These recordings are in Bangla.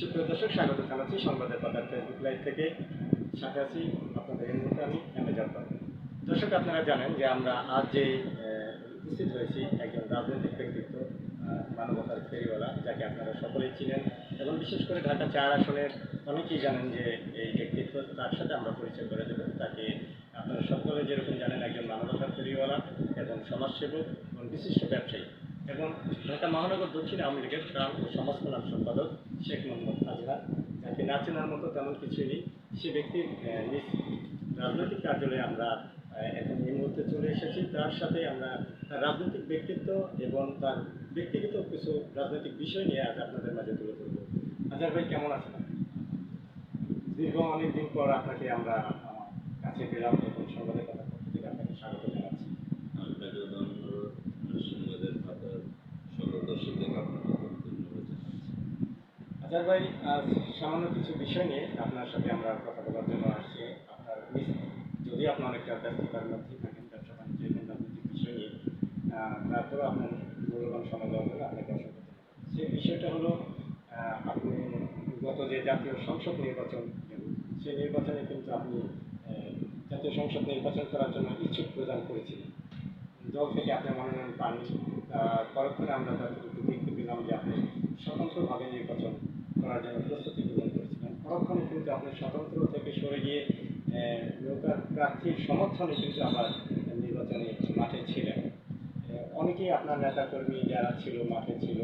সুপ্রিয় দর্শক, স্বাগত জানাচ্ছি সংবাদের পাতার ফেসবুক লাইভ থেকে। সাথে আছি আপনাদের এই মুহূর্তে আমি অ্যামেজার পাবো দর্শক, আপনারা জানেন যে আমরা আজ যে উপস্থিত হয়েছি একজন রাজনৈতিক ব্যক্তিত্ব মানবতার ফেরিওয়ালা, যাকে আপনারা সকলেই চিনেন এবং বিশেষ করে ঢাকা চার আসনের অনেকেই জানেন যে এই ব্যক্তিত্ব, তার সাথে আমরা পরিচয় করে দেব। তাকে আপনারা সকলে যেরকম জানেন, একজন মানবতার ফেরিওয়ালা এবং সমাজসেবক এবং বিশিষ্ট ব্যবসায়ী এবং ঢাকা মহানগর দক্ষিণ আওয়ামী লীগের ত্রাণ ও সমাজ কল্যাণ সম্পাদক। শেখ মোহাম্মদ আজহার যাকে না চেনার মতো তেমন কিছুই নেই। সে ব্যক্তির নিজ রাজনৈতিক কার্যালয়ে আমরা এখন এই মুহূর্তে চলে এসেছি। তার সাথে আমরা রাজনৈতিক ব্যক্তিত্ব এবং তার ব্যক্তিগত কিছু রাজনৈতিক বিষয় নিয়ে আজ আপনাদের মাঝে তুলে ধরব। আজহার ভাই কেমন আছেন? দীর্ঘ অনেকদিন পর আপনাকে আমরা আহ, কাছে পেলাম এবং সংবাদের কথা থেকে আপনাকে স্বাগত জানাচ্ছি আপনাকে ধন্যবাদ সংবাদের পাতার সকল দর্শকদের আপনাকে ধন্যবাদ জানাচ্ছি আজার ভাই আজ সামান্য কিছু বিষয় নিয়ে আপনার সাথে আমরা কথা বলার জন্য আসছি। আপনার যদি আপনি অনেকটা ব্যস্ততার মধ্যে থাকেন, ব্যবসা বাণিজ্য এবং রাজনৈতিক বিষয় নিয়ে তারপরেও আপনার মূল্যবান সময় দেওয়ার জন্য আপনাকে অসংখ্য সেই বিষয়টা হলো আপনি গত যে জাতীয় সংসদ নির্বাচন সেই নির্বাচনে কিন্তু আপনি জাতীয় সংসদ নির্বাচন করার জন্য ইচ্ছুক প্রদান করেছিলেন। দল থেকে আপনি মনোনয়ন পাননি। পরক্ষণে আমরা যতটুকু দেখতে পেলাম যে আপনি স্বতন্ত্রভাবে নির্বাচন করার জন্য প্রস্তুতি পরক্ষণে কিন্তু আপনি স্বতন্ত্র থেকে সরে গিয়ে নৌকার প্রার্থীর সমর্থনে কিন্তু আবার নির্বাচনে মাঠে ছিলেন। অনেকেই আপনার নেতাকর্মী যারা ছিল, মাঠে ছিল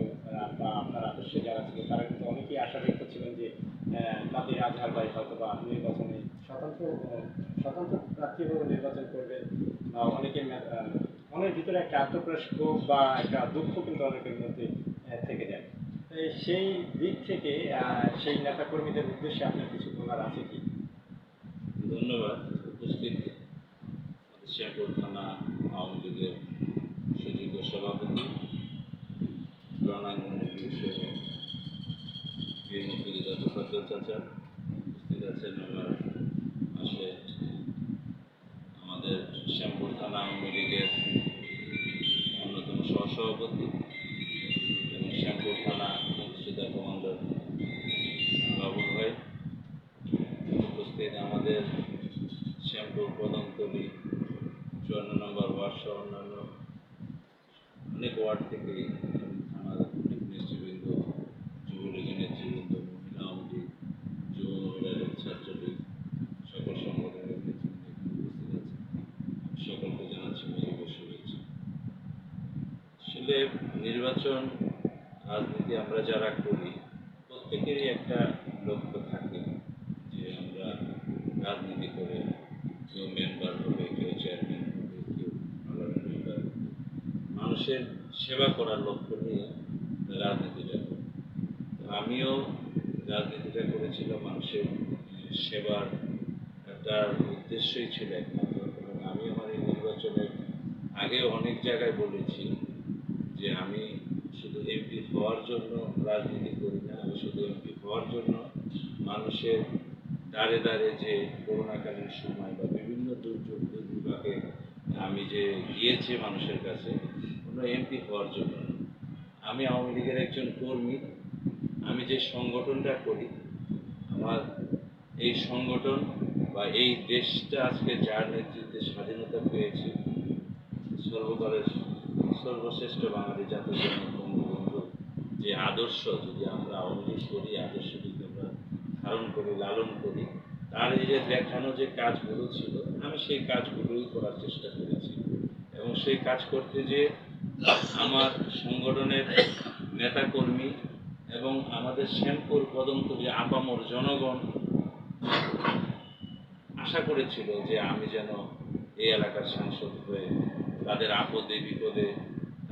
বা আপনার আদর্শে যারা ছিল, তারা কিন্তু অনেকেই আশা ব্যক্ত ছিলেন যে তাদের আজহার ভাই হয়তো বা নির্বাচনে স্বতন্ত্র স্বতন্ত্র প্রার্থী হিসেবে নির্বাচন করবেন। বা অনেকে অনেক ভিতরে একটা আত্মপ্রকাশ ক্ষোভ বা একটা দুঃখ কিন্তু অনেকের মধ্যে সেই দিক থেকে সেই নেতাকর্মীদের উদ্দেশ্যে আপনার কিছু বলার আছে কি? ধন্যবাদ উপস্থিত আসলে নির্বাচন, রাজনীতি আমরা যারা করি, প্রত্যেকেরই একটা লক্ষ্য থাকে যে আমরা রাজনীতি করে কেউ মেম্বার হবে, কেউ চেয়ারম্যান হবে, কেউ পার্লামেন্ট মেম্বার। মানুষের সেবা করার লক্ষ্য নিয়ে রাজনীতিটা আমিও রাজনীতিটা করেছিলাম, মানুষের সেবার একটা উদ্দেশ্যই ছিল একমাত্র আমি আমার এই নির্বাচনের আগে অনেক জায়গায় বলেছি যে আমি শুধু এমপি হওয়ার জন্য রাজনীতি করি না আমি শুধু এমপি হওয়ার জন্য মানুষের দাঁড়ে দাঁড়ে যে করোনাকালীন সময় বা বিভিন্ন দুর্যোগ দুর্বিপাকে আমি যে গিয়েছি মানুষের কাছে কোনো এমপি হওয়ার জন্য। আমি আওয়ামী লীগের একজন কর্মী। আমি যে সংগঠনটা করি, আমার এই সংগঠন বা এই দেশটা আজকে যার নেতৃত্বে স্বাধীনতা পেয়েছে সর্বকালের সর্বশ্রেষ্ঠ বাঙালি জাতীয় যে আদর্শ যদি আমরা আওয়ামী করি আদর্শ যদি আমরা ধারণ করি, লালন করি তার যে দেখানো যে কাজগুলো ছিল, আমি সেই কাজগুলোই করার চেষ্টা করেছি। এবং সেই কাজ করতে যে আমার সংগঠনের নেতাকর্মী এবং আমাদের শ্যামপুর কদমতলী আপামর জনগণ আশা করেছিল যে আমি যেন এই এলাকার সাংসদ হয়ে তাদের আপদে বিপদে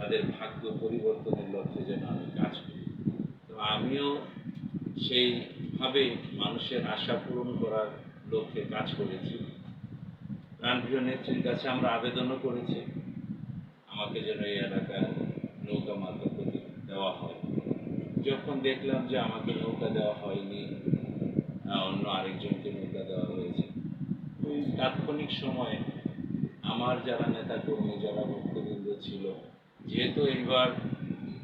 তাদের ভাগ্য পরিবর্তনের লক্ষ্যে যেন আমি কাজ করি। তো আমিও সেইভাবে মানুষের আশা পূরণ করার লক্ষ্যে কাজ করেছি। প্রাণপ্রিয় নেত্রীর কাছে আমরা আবেদনও করেছি, আমাকে যেন এই এলাকায় নৌকা মারফত দেওয়া হয়। যখন দেখলাম যে আমাকে নৌকা দেওয়া হয়নি অন্য আরেকজনকে নৌকা দেওয়া হয়েছে ওই তাৎক্ষণিক সময়ে আমার যারা নেতা কর্মী যারা ভক্তবৃন্দ ছিল যেহেতু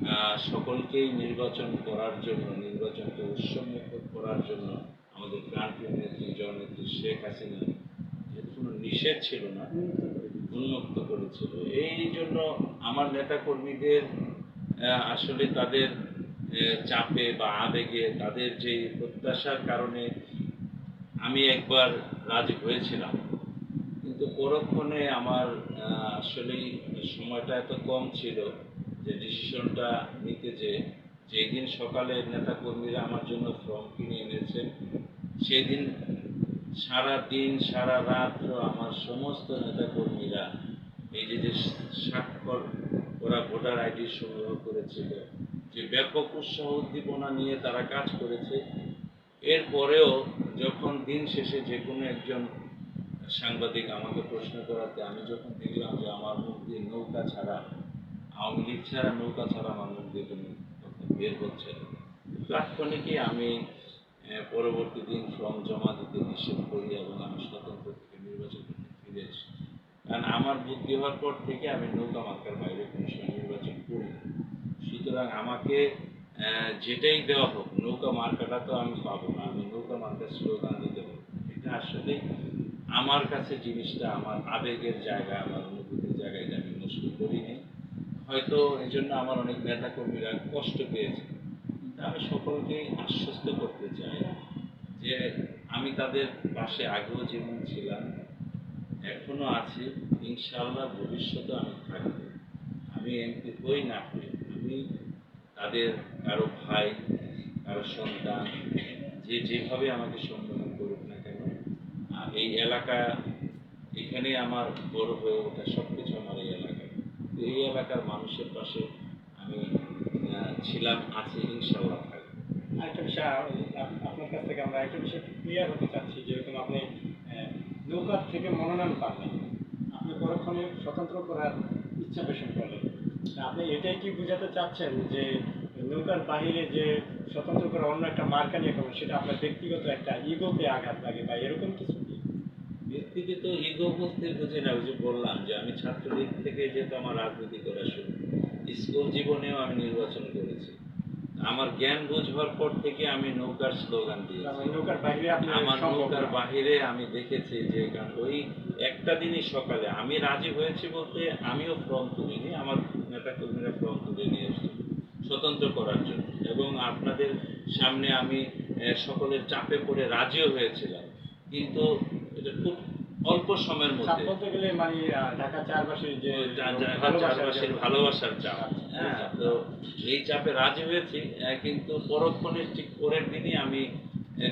আহ, সকলকেই নির্বাচন করার জন্য নির্বাচনকে উৎসবমুখ করার জন্য আমাদের প্রান্তীয় নেত্রী জননেত্রী শেখ হাসিনা যেহেতু কোনো নিষেধ ছিল না উন্মুক্ত করেছিল। এই জন্য আমার নেতাকর্মীদের আসলে তাদের চাপে বা আবেগে তাদের যে প্রত্যাশার কারণে আমি একবার রাজি হয়েছিলাম। কিন্তু পরক্ষণে আমার আসলেই সময়টা এত কম ছিল যে ডিসিশনটা নিতে যে যেই দিন সকালে নেতাকর্মীরা আমার জন্য ফর্ম কিনে এনেছেন, সেদিন সারা দিন, সারা রাত আমার সমস্ত নেতাকর্মীরা এই যে যে স্বাক্ষর ওরা ভোটার আইডি সংগ্রহ করেছিল, যে ব্যাপক উৎসাহ উদ্দীপনা নিয়ে তারা কাজ করেছে, এরপরেও যখন দিন শেষে যে কোনো একজন সাংবাদিক আমাকে প্রশ্ন করাতে, আমি যখন দেখলাম যে আমার মুখ দিয়ে নৌকা ছাড়া, আওয়ামী লীগ ছাড়া নৌকা ছাড়া আমার মুখ দিয়ে কথা বের হচ্ছে তাৎক্ষণিকই আমি পরবর্তী দিন ফর্ম জমা দিতে নিষেধ করি এবং আমি স্বতন্ত্র থেকে নির্বাচন করতে ফিরে এসি কারণ আমার বুদ্ধি হওয়ার পর থেকে আমি নৌকা মার্কার বাইরে কোনো সময় নির্বাচন করি সুতরাং আমাকে যেটাই দেওয়া হোক, নৌকা মার্কাটা তো আমি পাবো না, আমি নৌকা মার্কার স্লোগান দিতে পারব এটা আসলে আমার কাছে জিনিসটা, আমার আবেগের জায়গা, আমার অনুভূতির জায়গা, এটা আমি নষ্ট করিনি। হয়তো এই জন্য আমার অনেক নেতা কর্মীরা কষ্ট পেয়েছে। কিন্তু আমি সকলকেই আশ্বস্ত করতে চাই যে আমি তাদের পাশে আগেও যেমন ছিলাম, এখনও আছি। ইনশাআল্লাহ ভবিষ্যতে আমি থাকব। আমি এমপি হই না হই, আমি তাদের কারও ভাই, কারও সন্তান, যে যেভাবে আমাকে সম্বোধন করুক না কেন আহ, এই এলাকা এখানে আমার বড় হয়ে ওঠা সব কিছু আমার এই এলাকায়। তো এই এলাকার মানুষের পাশে আমি ছিলাম, আছি ইনশাল্লাহ থাকব। আরেকটা বিষয় আপনার কাছ থেকে আমরা একটা বিষয় ক্লিয়ার হতে চাচ্ছি, যেরকম আপনি নৌকার থেকে মনোনয়ন পাননি আপনি পরক্ষণে স্বতন্ত্র করার ইচ্ছা পোষণ করলেন। আপনি এটাই কি বোঝাতে চাচ্ছেন যে নৌকার বাহিরে যে স্বতন্ত্র করা অন্য একটা মার্কা নিয়ে সেটা আপনার ব্যক্তিগত একটা ইগোতে আঘাত লাগে বা এরকম কিছু কি ব্যক্তিগত ইগো বলতে বুঝি না যে বললাম যে আমি ছাত্রলীগ থেকে যেহেতু আমার রাজনীতি করা শুরু স্কুল জীবনেও আমি নির্বাচন করেছি। আমার জ্ঞান বুঝ হওয়ার পর থেকে আমি নৌকার স্লোগান দিয়েছি। আমার নৌকার বাহিরে আমি দেখেছি যে ওই একটা দিনই সকালে আমি রাজি হয়েছি বলতে আমিও ফর্ম তুলিনি আমার নেতা কর্মীরা ফর্ম তুলে নিয়ে এসেছি স্বতন্ত্র করার জন্য। এবং আপনাদের সামনে আমি সকলের চাপে পড়ে রাজিও হয়েছিলাম। কিন্তু এটা খুব অল্প সময়ের মধ্যে। বলতে গেলে মানে ঢাকা চারপাশে যে ভালোবাসার চারপাশের ভালোবাসার চাপ। হ্যাঁ। তো এই চাপে রাজি হয়েছি কিন্তু পরক্ষণে ঠিক পরের দিনই আমি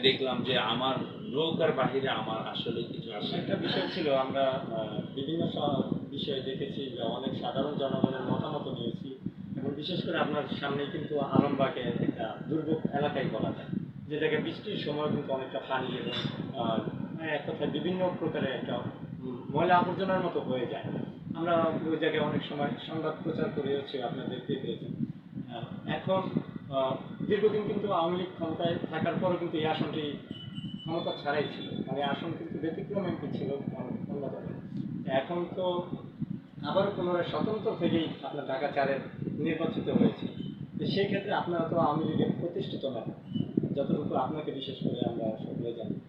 দেখলাম যে আমার নৌকার বাহিরে আমার আসলে কিছু আসে একটা বিষয় ছিল আমরা বিভিন্ন বিষয়ে দেখেছি যে অনেক সাধারণ জনগণের মতামত নিয়েছি এবং বিশেষ করে আপনার সামনে কিন্তু আলমবাগে একটা দুর্ভোগ এলাকায় বলা যায় যেটাকে বৃষ্টির সময় কিন্তু অনেকটা পানি এবং এক কথায় বিভিন্ন প্রকারের একটা ময়লা আবর্জনার মতো হয়ে যায়। আমরা ওই জায়গায় অনেক সময় সংবাদ প্রচার করে আপনারা আপনাদের পেয়েছেন আহ, এখন দীর্ঘদিন কিন্তু আওয়ামী লীগ ক্ষমতায় থাকার পরও কিন্তু এই আসনটি ক্ষমতা ছাড়াই ছিল। মানে আসন কিন্তু ব্যতিক্রম এমপি ছিল অন্য- অন্য এখন তো আবার পুনরায় স্বতন্ত্র থেকেই আপনার ঢাকা চারের নির্বাচিত হয়েছে। তো সেই ক্ষেত্রে আপনারা তো আওয়ামী লীগের প্রতিষ্ঠিত নেতা যতটুকু আপনাকে বিশেষ করে আমরা সকলে জানি।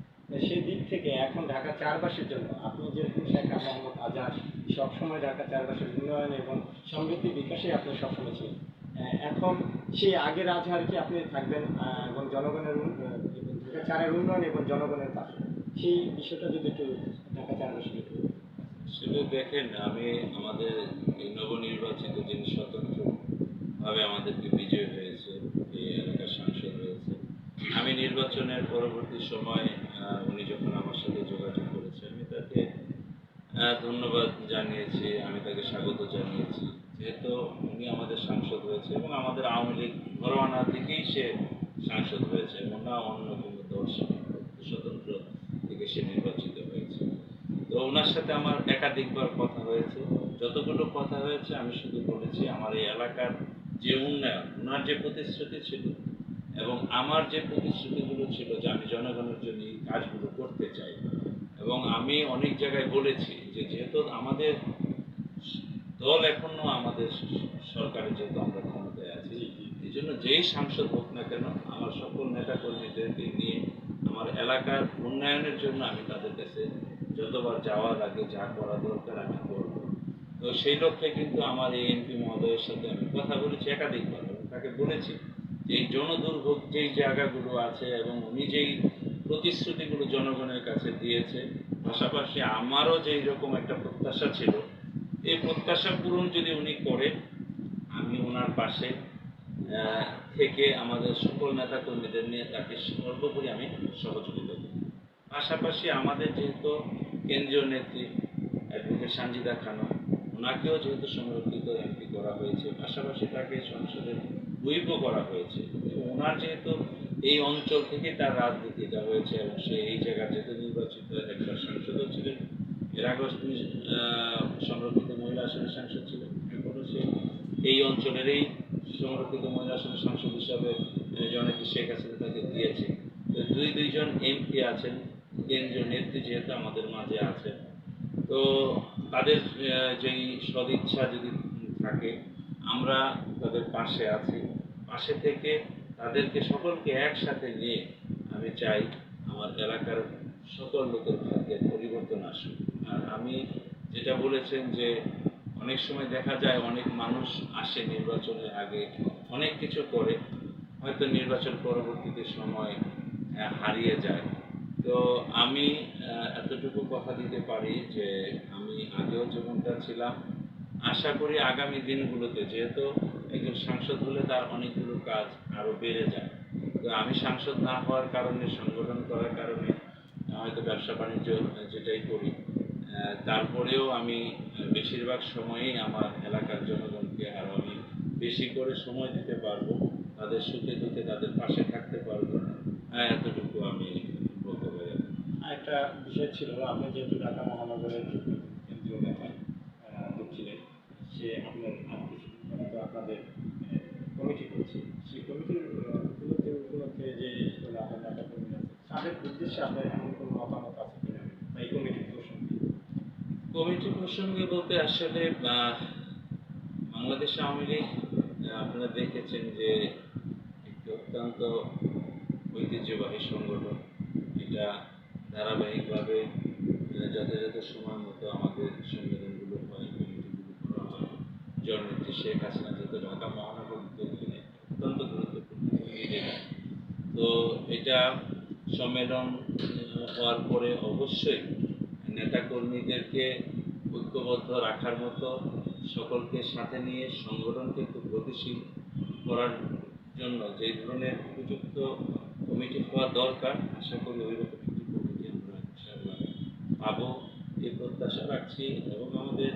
সেই দিক থেকে এখন ঢাকা চারবাসীর জন্য আপনি যেরকম শেখ মোহাম্মদ আজাদ সবসময় ঢাকা চারবাসীর উন্নয়ন এবং সমৃদ্ধি বিকাশে আপনি সবসময় ছিলেন। এখন সেই আগের আজহার কি আপনি থাকবেন এবং জনগণের ঢাকা চারের উন্নয়ন এবং জনগণের পাশে? সেই বিষয়টা যদি একটু ঢাকা চারবাসী একটু আসলে দেখেন, আমি আমাদের এই নবনির্বাচিত যিনি স্বতন্ত্র ভাবে আমাদেরকে বিজয় হয়েছে, এই এলাকার সাংসদ হয়েছে, আমি নির্বাচনের পরবর্তী সময় উনি যখন আমার সাথে যোগাযোগ করেছে, আমি তাকে ধন্যবাদ জানিয়েছি, আমি তাকে স্বাগত জানিয়েছি। যেহেতু উনি আমাদের সাংসদ হয়েছে এবং আমাদের আওয়ামী লীগ ঘরোয়ানা থেকেই সে সাংসদ হয়েছে এবং না অন্য কোনো দল স্বতন্ত্র থেকে সে নির্বাচিত হয়েছে। তো ওনার সাথে আমার একাধিকবার কথা হয়েছে। যতগুলো কথা হয়েছে, আমি শুধু বলেছি, আমার এই এলাকার যে উন্নয়ন ওনার যে প্রতিশ্রুতি ছিল এবং আমার যে প্রতিশ্রুতিগুলো ছিল যে আমি জনগণের জন্য এই কাজগুলো করতে চাই এবং আমি অনেক জায়গায় বলেছি যে যেহেতু আমাদের দল এখনও আমাদের সরকারের যেহেতু আমরা ক্ষমতায় আছি এই জন্য যেই সাংসদ হোক না কেন আমার সকল নেতা কর্মীদেরকে নিয়ে আমার এলাকার উন্নয়নের জন্য আমি তাদের কাছে যতবার যাওয়ার আগে যা করা দরকার আমি করব। তো সেই লক্ষ্যে কিন্তু আমার এই এমপি মহোদয়ের সাথে আমি কথা বলেছি একাধিকবার এবং তাকে বলেছি এই জনদুর্ভোগ, যেই জায়গাগুলো আছে এবং উনি যেই প্রতিশ্রুতিগুলো জনগণের কাছে দিয়েছে, পাশাপাশি আমারও যেই রকম একটা প্রত্যাশা ছিল, এই প্রত্যাশা পূরণ যদি উনি করে আমি ওনার পাশে থেকে আমাদের সকল নেতা কর্মীদের নিয়ে তাকে সর্বোপরি আমি সহযোগিতা করি। পাশাপাশি আমাদের যেহেতু কেন্দ্রীয় নেত্রী অ্যাডভোকেট সানজিদা খানম, ওনাকেও যেহেতু সংরক্ষিত এমপি করা হয়েছে, পাশাপাশি তাকে সংসদে হুইপও করা হয়েছে। ওনার যেহেতু এই অঞ্চল থেকে তার রাজনীতি রাজনীতিটা হয়েছে এবং সে এই জায়গার যেহেতু নির্বাচিত একবার সাংসদও ছিলেন, এর আগে তিনি সংরক্ষিত মহিলা আসনের সাংসদ ছিলেন। এখনও সে এই অঞ্চলেরই সংরক্ষিত মহিলা আসনের সাংসদ হিসাবে জননেত্রী শেখ হাসিনা তাকে দিয়েছে। তো দুই, দুইজন এমপি আছেন, কেন্দ্রীয় নেত্রী যেহেতু আমাদের মাঝে আছেন। তো তাদের যেই সদিচ্ছা যদি থাকে, আমরা তাদের পাশে আছি। পাশে থেকে তাদেরকে সকলকে একসাথে নিয়ে আমি চাই আমার এলাকার সকল লোকের ভাগ্যের পরিবর্তন আসুক। আর আমি যেটা বলেছেন যে অনেক সময় দেখা যায় অনেক মানুষ আসে নির্বাচনের আগে, অনেক কিছু করে, হয়তো নির্বাচন পরবর্তীতে সময় হারিয়ে যায়। তো আমি এতটুকু কথা দিতে পারি যে আমি আগেও যেমনটা ছিলাম আশা করি আগামী দিনগুলোতে যেহেতু একজন সাংসদ হলে তার অনেকগুলো কাজ আরও বেড়ে যায়। তো আমি সাংসদ না হওয়ার কারণে, সংগঠন করার কারণে, হয়তো ব্যবসা বাণিজ্য, যেটাই করি তারপরেও আমি বেশিরভাগ সময়ই আমার এলাকার জনগণকে আরও আমি বেশি করে সময় দিতে পারব, তাদের সুখে দুঃখে তাদের পাশে থাকতে পারব হ্যাঁ এতটুকু আমি বলতে পারি। আরেকটা বিষয় ছিল, আপনি যেহেতু ঢাকা মহানগরের কেন্দ্রীয় নেতা আহ, ছিলেন সে আপনার আর কিছুদিন পরে তো আপনাদের কমিটি করছে সেই কমিটির উপলক্ষে উপলক্ষে যে মানে আপনার নেতা কর্মী আছে তাদের উদ্দেশ্যে আপনার এমন কোনো মতামত আছে কিনা? বা এই কমিটির প্রসঙ্গে? কমিটি প্রসঙ্গে বলতে আসলে বাংলাদেশ আওয়ামী লীগ আপনারা দেখেছেন যে একটি অত্যন্ত ঐতিহ্যবাহী সংগঠন। এটা ধারাবাহিকভাবে যথাযথ সময় মতো আমাদের সম্মেলনগুলো হয়, কমিটিগুলো করা হয়। জননেত্রী শেখ হাসিনা যেহেতু ঢাকা মহানগর অত্যন্ত গুরুত্বপূর্ণ। তো এটা সম্মেলন হওয়ার পরে অবশ্যই নেতা কর্মীদেরকে ঐক্যবদ্ধ রাখার মতো সকলকে সাথে নিয়ে সংগঠনকে খুব গতিশীল করার জন্য যে ধরনের উপযুক্ত কমিটি হওয়া দরকার, আশা করি ওই রকম একটি কমিটি আমরা ইনশাআল্লাহ পাবো। এই প্রত্যাশা রাখছি এবং আমাদের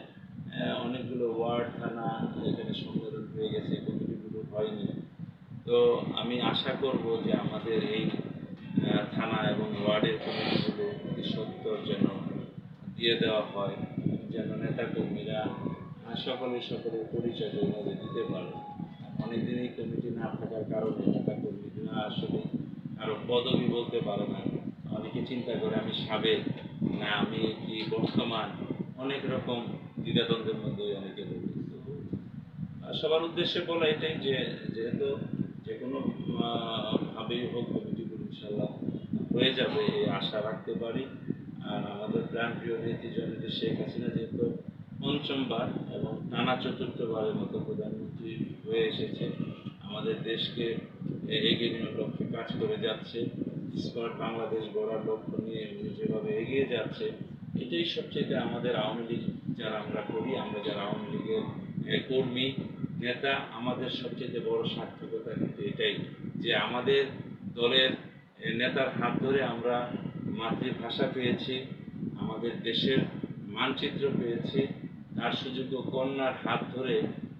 অনেকগুলো ওয়ার্ড, থানা এখানে সম্মেলন হয়ে গেছে, কমিটিগুলো হয়নি। তো আমি আশা করব যে আমাদের এই থানা এবং ওয়ার্ডের কমিটিগুলো সত্তর যেন দিয়ে দেওয়া হয়, যেন নেতা কর্মীরা সকলে সকলের পরিচয় ওইভাবে দিতে পারে। অনেকদিন এই কমিটি না থাকার কারণে নেতা কর্মীরা আসলে আরও পদবি বলতে পারে না। অনেকে চিন্তা করে আমি সাবেক না, আমি কি বর্তমান অনেক রকম দ্বিধাদ্বন্দ্বের মধ্যে অনেকে সবার উদ্দেশ্যে বলা এটাই যে, যেহেতু যে কোনো ভাবেই হোক কমিটিগুলো ইনশাল্লাহ হয়ে যাবে, এই আশা রাখতে পারি। আর আমাদের প্রাণপ্রিয় নেত্রী জননেত্রী শেখ হাসিনা যেহেতু পঞ্চমবার এবং টানা চতুর্থবারের মতো প্রধানমন্ত্রী হয়ে এসেছে, আমাদের দেশকে এগিয়ে নেওয়ার লক্ষ্যে কাজ করে যাচ্ছে। স্মার্ট বাংলাদেশ গড়ার লক্ষ্য নিয়ে যেভাবে এগিয়ে যাচ্ছে, এটাই সবচেয়ে আমাদের আওয়ামী লীগ যারা আমরা করি, আমরা যারা আওয়ামী লীগের কর্মী, নেতা, আমাদের সবচেয়ে বড় সার্থকতা কিন্তু এটাই যে আমাদের দলের নেতার হাত ধরে আমরা মাতৃভাষা পেয়েছি আমাদের দেশের মানচিত্র পেয়েছি। তার সুযোগ্য কন্যার হাত ধরে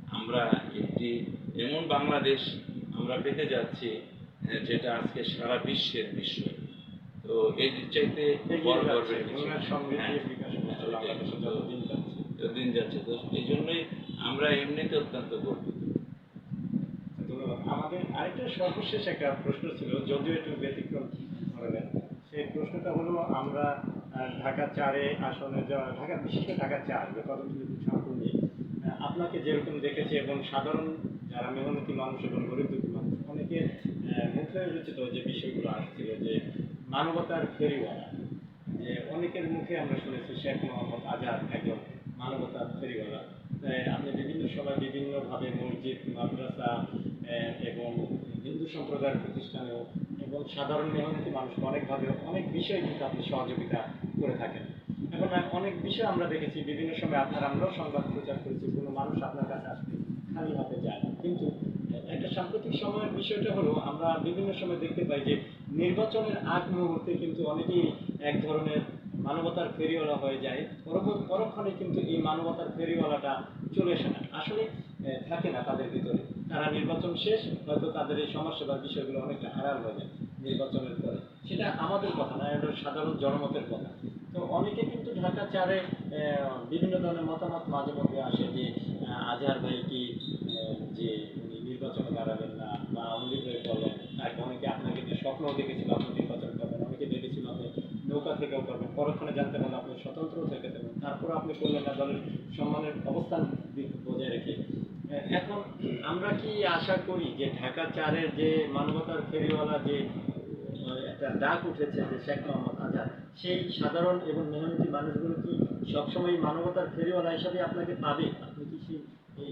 আমরা একটি এমন বাংলাদেশ আমরা পেতে যাচ্ছি যেটা আজকে সারা বিশ্বের বিষয়। তো এই চাইতে বড় গর্বের হ্যাঁ, যাচ্ছে। দিন যাচ্ছে তো এই জন্যই আমরা এমনিতে অত্যন্ত গর্বিত। সর্বশেষ একটা প্রশ্ন ছিল যদিও একটু ব্যতিক্রম ধরনের। সেই প্রশ্নটা হলো আমরা ঢাকা চারে আসনে যাওয়া ঢাকা বিশেষ করে ঢাকা চার কতগুলি নিয়ে আপনাকে যেরকম দেখেছি এবং সাধারণ যারা মেহনতি মানুষ এবং গরিব দুঃখী অনেকের আহ, মুখে রচিত যে বিষয়গুলো আসছিল যে মানবতার ফেরিওয়ালা যে অনেকের মুখে আমরা শুনেছি শেখ মোহাম্মদ আজাদ একজন মানবতার ফেরিওয়ালা। আপনি বিভিন্ন সময় বিভিন্নভাবে মসজিদ মাদ্রাসা সম্প্রদায়ের প্রতিষ্ঠানেও এবং সাধারণ মেহনতি মানুষকে অনেকভাবে অনেক বিষয়ে কিন্তু আপনি সহযোগিতা করে থাকেন। এখন অনেক বিষয় আমরা দেখেছি, বিভিন্ন সময় আপনার আমরাও সংবাদ প্রচার করেছি, কোনো মানুষ আপনার কাছে আসতে খালি হাতে যায় কিন্তু একটা সাম্প্রতিক সময়ের বিষয়টা হলো, আমরা বিভিন্ন সময় দেখতে পাই যে নির্বাচনের আগ মুহূর্তে কিন্তু অনেকেই এক ধরনের মানবতার ফেরিওয়ালা হয়ে যায়। পরক্ষণে কিন্তু এই মানবতার ফেরিওয়ালাটা চলে আসে না। আসলে থাকে না তাদের ভিতরে। তারা নির্বাচন শেষ, হয়তো তাদের এই সমস্যা বা বিষয়গুলো অনেকটা আড়াল হয়ে যায় নির্বাচনের পরে। সেটা আমাদের কথা না, এটা সাধারণ জনমতের কথা। তো অনেকে কিন্তু ঢাকা চারে বিভিন্ন ধরনের মতামত মাঝে মধ্যে আসে যে আজহার ভাই কি যে উনি নির্বাচনে দাঁড়াবেন না বা আওয়ামী হয়ে করবেন তাকে অনেকে আপনাকে যে স্বপ্নও দেখেছিল, আপনি নির্বাচন করবেন, অনেকে ভেবেছিল আপনি নৌকা থেকেও করবেন, পরক্ষণে জানতে পারলেন আপনি স্বতন্ত্র থেকে দেবেন তারপর আপনি করলেন না, দলের সম্মানের অবস্থান দি- বজায় রেখে আহ, এখন আমরা কি আশা করি যে ঢাকা চারের যে মানবতার ফেরিওয়ালা যে একটা ডাক উঠেছে যে শেখ মোহাম্মদ আজাদ, সেই সাধারণ এবং মেহনতি মানুষগুলো কি সবসময় মানবতার ফেরিওয়ালা হিসাবে আপনাকে পাবে? আপনি কি সেই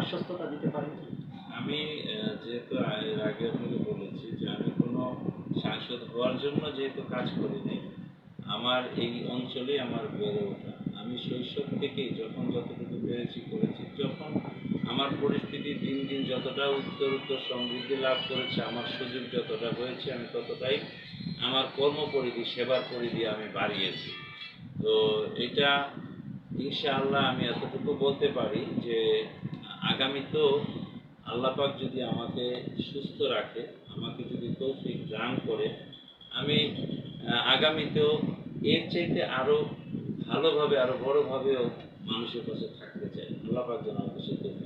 আশ্বস্ততা দিতে পারেন কি? আমি যেহেতু এর আগে আপনাকে বলেছি যে আমি কোনো সাংসদ হওয়ার জন্য যেহেতু কাজ করিনি আমার এই অঞ্চলে আমার বেড়ে ওঠা। আমি শৈশব থেকেই, যখন যতটুকু পেরেছি যখন আমার পরিস্থিতি দিন দিন যতটা উত্তর উত্তর সমৃদ্ধি লাভ করেছে, আমার সুযোগ যতটা হয়েছে, আমি ততটাই আমার কর্ম কর্মপরিধি, সেবার পরিধি আমি বাড়িয়েছি তো এটা ইনশাআল্লাহ আমি এতটুকু বলতে পারি যে আগামী তো আল্লাপাক যদি আমাকে সুস্থ রাখে, আমাকে যদি তৌফিক দান করে, আমি আগামীতেও এর চাইতে আরও ভালোভাবে আরও বড়োভাবেও মানুষের কাছে থাকতে চাই আল্লাপাক যেন আমাকে সে তৌফিক দান করেন।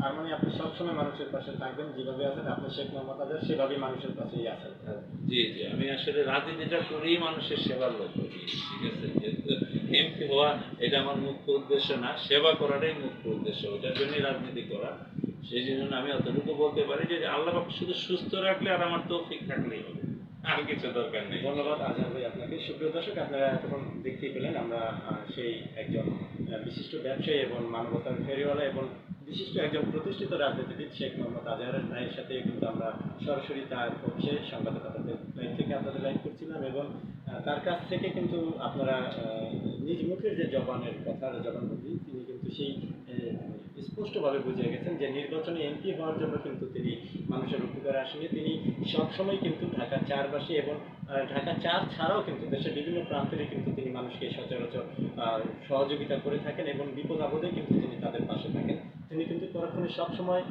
তার মানে আপনি সবসময় মানুষের পাশে থাকবেন যেভাবে আছেন আপনি শেখ মোহাম্মদ আজাদ সেভাবেই মানুষের পাশেই আছেন। জি জি আমি আসলে রাজনীতিটা করেই মানুষের সেবার লক্ষ্য করি ঠিক আছে? যেহেতু এমপি হওয়া এটা আমার মুখ্য উদ্দেশ্য না সেবা করাটাই মুখ্য উদ্দেশ্য ওটার জন্যই রাজনীতি করা। সেই জন্য আমি অতটুকু বলতে পারি যে আল্লাহ শুধু সুস্থ রাখলে আর আমার তো তৌফিক থাকলেই হবে আর কিছু দরকার নেই। ধন্যবাদ আজহার ভাই আপনাকে। সুপ্রিয় দর্শক আপনারা এতক্ষণ দেখতেই পেলেন আমরা সেই একজন বিশিষ্ট ব্যবসায়ী এবং মানবতার ফেরিওয়ালা এবং বিশিষ্ট একজন প্রতিষ্ঠিত রাজনীতিবিদ শেখ মোহাম্মদ আজহারের ভাইয়ের সাথে কিন্তু আমরা সরাসরি তার পক্ষে সংবাদদাতাদের লাইভ থেকে আপনাদের লাইভ করছিলাম এবং তার কাছ থেকে কিন্তু আপনারা নিজ মুখের যে জবানের কথা, জবানবন্দি, তিনি কিন্তু সেই স্পষ্টভাবে বুঝে গেছেন যে নির্বাচনে এমপি হওয়ার জন্য কিন্তু তিনি মানুষের উপকার আসেনি। তিনি সবসময় কিন্তু ঢাকা চারবাসী এবং ঢাকা চার ছাড়াও কিন্তু দেশের বিভিন্ন প্রান্তেরই কিন্তু তিনি মানুষকে সচরাচর সহযোগিতা করে থাকেন এবং বিপদ আপদে কিন্তু তিনি তাদের পাশে থাকেন। তিনি কিন্তু পরক্ষণে সবসময়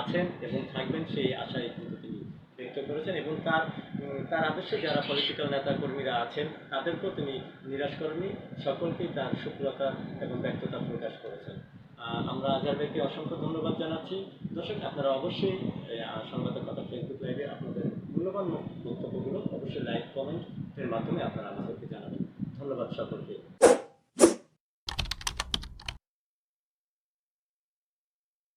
আছেন এবং থাকবেন সেই আশায় কিন্তু তিনি ব্যক্ত করেছেন এবং তার তার আদর্শে যারা পলিটিক্যাল নেতা কর্মীরা আছেন, তাদেরকেও তিনি নিরাশ করেননি। সকলকেই তার শুক্রতা এবং ব্যক্ততা প্রকাশ করেছেন। আমরা আজহার ভাইকে অসংখ্য ধন্যবাদ জানাচ্ছি। দর্শক, আপনারা অবশ্যই সংবাদের কথা ফেসবুক লাইভে আপনাদের মূল্যবান বক্তব্যগুলো অবশ্যই লাইক কমেন্টের মাধ্যমে আপনারা আমাদেরকে জানাবেন। ধন্যবাদ সকলকে।